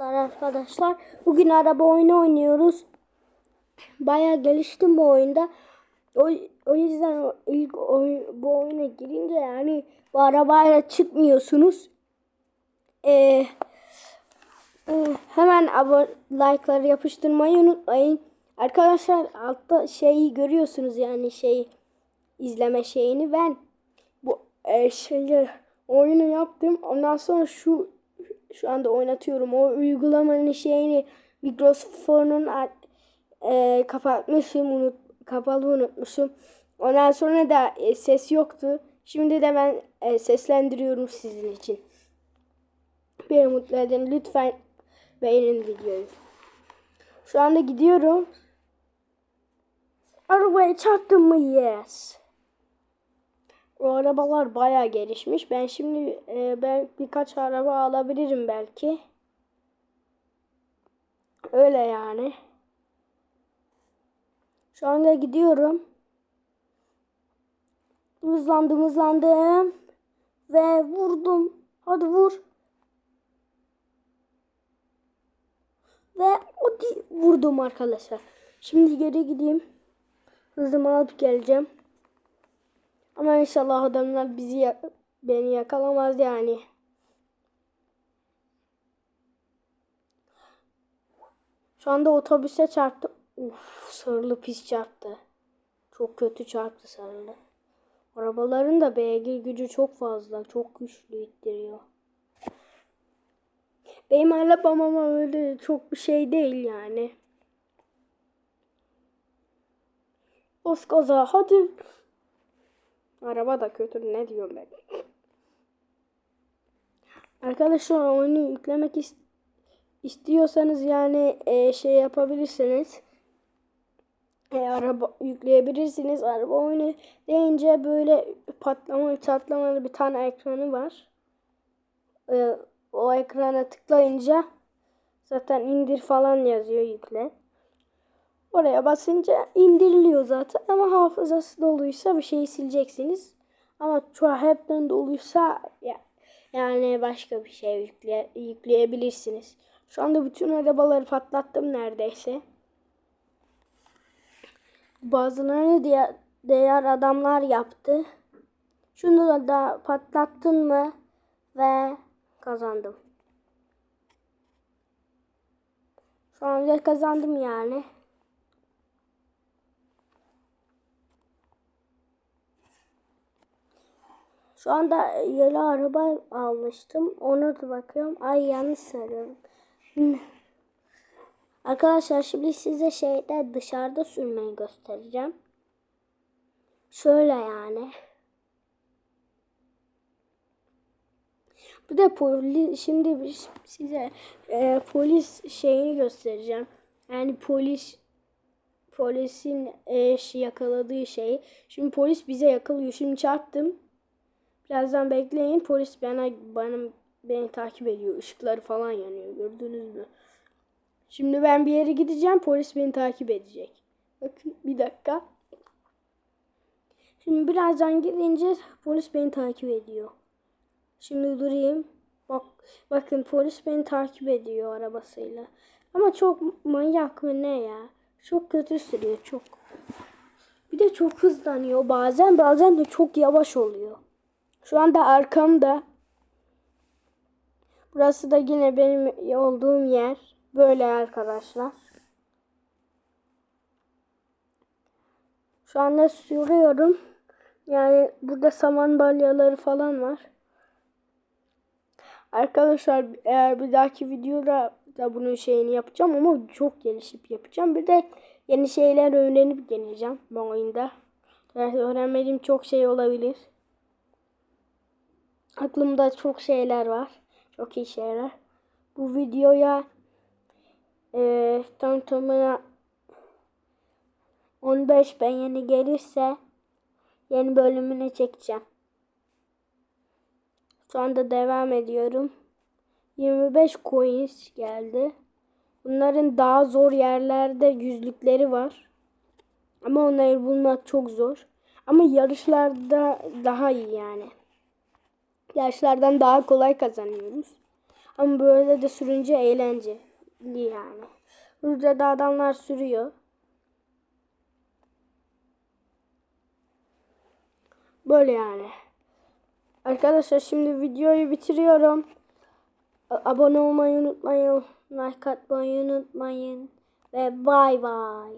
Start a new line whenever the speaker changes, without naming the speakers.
Merhabalar arkadaşlar. Bugün araba oyunu oynuyoruz. Bayağı geliştim bu oyunda. O, o yüzden ilk oy- bu oyuna girince yani bu arabayla çıkmıyorsunuz. Ee, e, hemen abone like'ları yapıştırmayı unutmayın. Arkadaşlar altta şeyi görüyorsunuz yani şey izleme şeyini ben bu e, şeyi oyunu yaptım. Ondan sonra şu şu anda oynatıyorum. O uygulamanın şeyini mikrofonun e, kapatmışım, unut, kapalı unutmuşum. Ondan sonra da e, ses yoktu. Şimdi de ben e, seslendiriyorum sizin için. Beni mutlu edin. Lütfen beğenin videoyu. Şu anda gidiyorum. Arabaya çarptım mı? Yes. O arabalar bayağı gelişmiş. Ben şimdi e, ben birkaç araba alabilirim belki. Öyle yani. Şu anda gidiyorum. Hızlandım hızlandım. Ve vurdum. Hadi vur. Ve hadi vurdum arkadaşlar. Şimdi geri gideyim. Hızımı alıp geleceğim. Ama inşallah adamlar bizi beni yakalamaz yani. Şu anda otobüse çarptı. Uf, sarılı pis çarptı. Çok kötü çarptı sarılı. Arabaların da beygir gücü çok fazla. Çok güçlü ittiriyor. Benim arabam ama öyle çok bir şey değil yani. Oskaza hadi. Araba da kötü ne diyorum ben. Arkadaşlar oyunu yüklemek is- istiyorsanız yani e, şey yapabilirsiniz. E, araba yükleyebilirsiniz. Araba oyunu deyince böyle patlama çatlamalı bir tane ekranı var. E, o ekrana tıklayınca zaten indir falan yazıyor yükle. Oraya basınca indiriliyor zaten ama hafızası doluysa bir şeyi sileceksiniz. Ama hepten doluysa ya, yani başka bir şey yükle, yükleyebilirsiniz. Şu anda bütün arabaları patlattım neredeyse. Bazılarını diğer, diğer adamlar yaptı. Şunu da, da patlattın mı ve kazandım. Şu anda kazandım yani. Şu anda yeni araba almıştım. Onu da bakıyorum. Ay yanlış söylüyorum. Hmm. Arkadaşlar şimdi size şeyde dışarıda sürmeyi göstereceğim. Şöyle yani. Bir de polis şimdi size e, polis şeyini göstereceğim. Yani polis polisin e, yakaladığı şey. Şimdi polis bize yakalıyor. Şimdi çarptım. Birazdan bekleyin. Polis bana bana beni takip ediyor. Işıkları falan yanıyor. Gördünüz mü? Şimdi ben bir yere gideceğim. Polis beni takip edecek. Bakın bir dakika. Şimdi birazdan gidince polis beni takip ediyor. Şimdi durayım. Bak bakın polis beni takip ediyor arabasıyla. Ama çok manyak mı ne ya? Çok kötü sürüyor çok. Bir de çok hızlanıyor bazen bazen de çok yavaş oluyor. Şu anda arkamda. Burası da yine benim olduğum yer. Böyle arkadaşlar. Şu anda sürüyorum. Yani burada saman balyaları falan var. Arkadaşlar eğer bir dahaki videoda da bunun şeyini yapacağım ama çok gelişip yapacağım. Bir de yeni şeyler öğrenip deneyeceğim bu oyunda. Evet, öğrenmediğim çok şey olabilir. Aklımda çok şeyler var. Çok iyi şeyler. Bu videoya e, tam tamına 15 beğeni gelirse yeni bölümünü çekeceğim. Şu anda devam ediyorum. 25 coins geldi. Bunların daha zor yerlerde yüzlükleri var. Ama onları bulmak çok zor. Ama yarışlarda daha iyi yani. Yarışlardan daha kolay kazanıyoruz. Ama böyle de sürünce eğlenceli yani. Burada da adamlar sürüyor. Böyle yani. Arkadaşlar şimdi videoyu bitiriyorum. Abone olmayı unutmayın. Like atmayı unutmayın. Ve bay bay.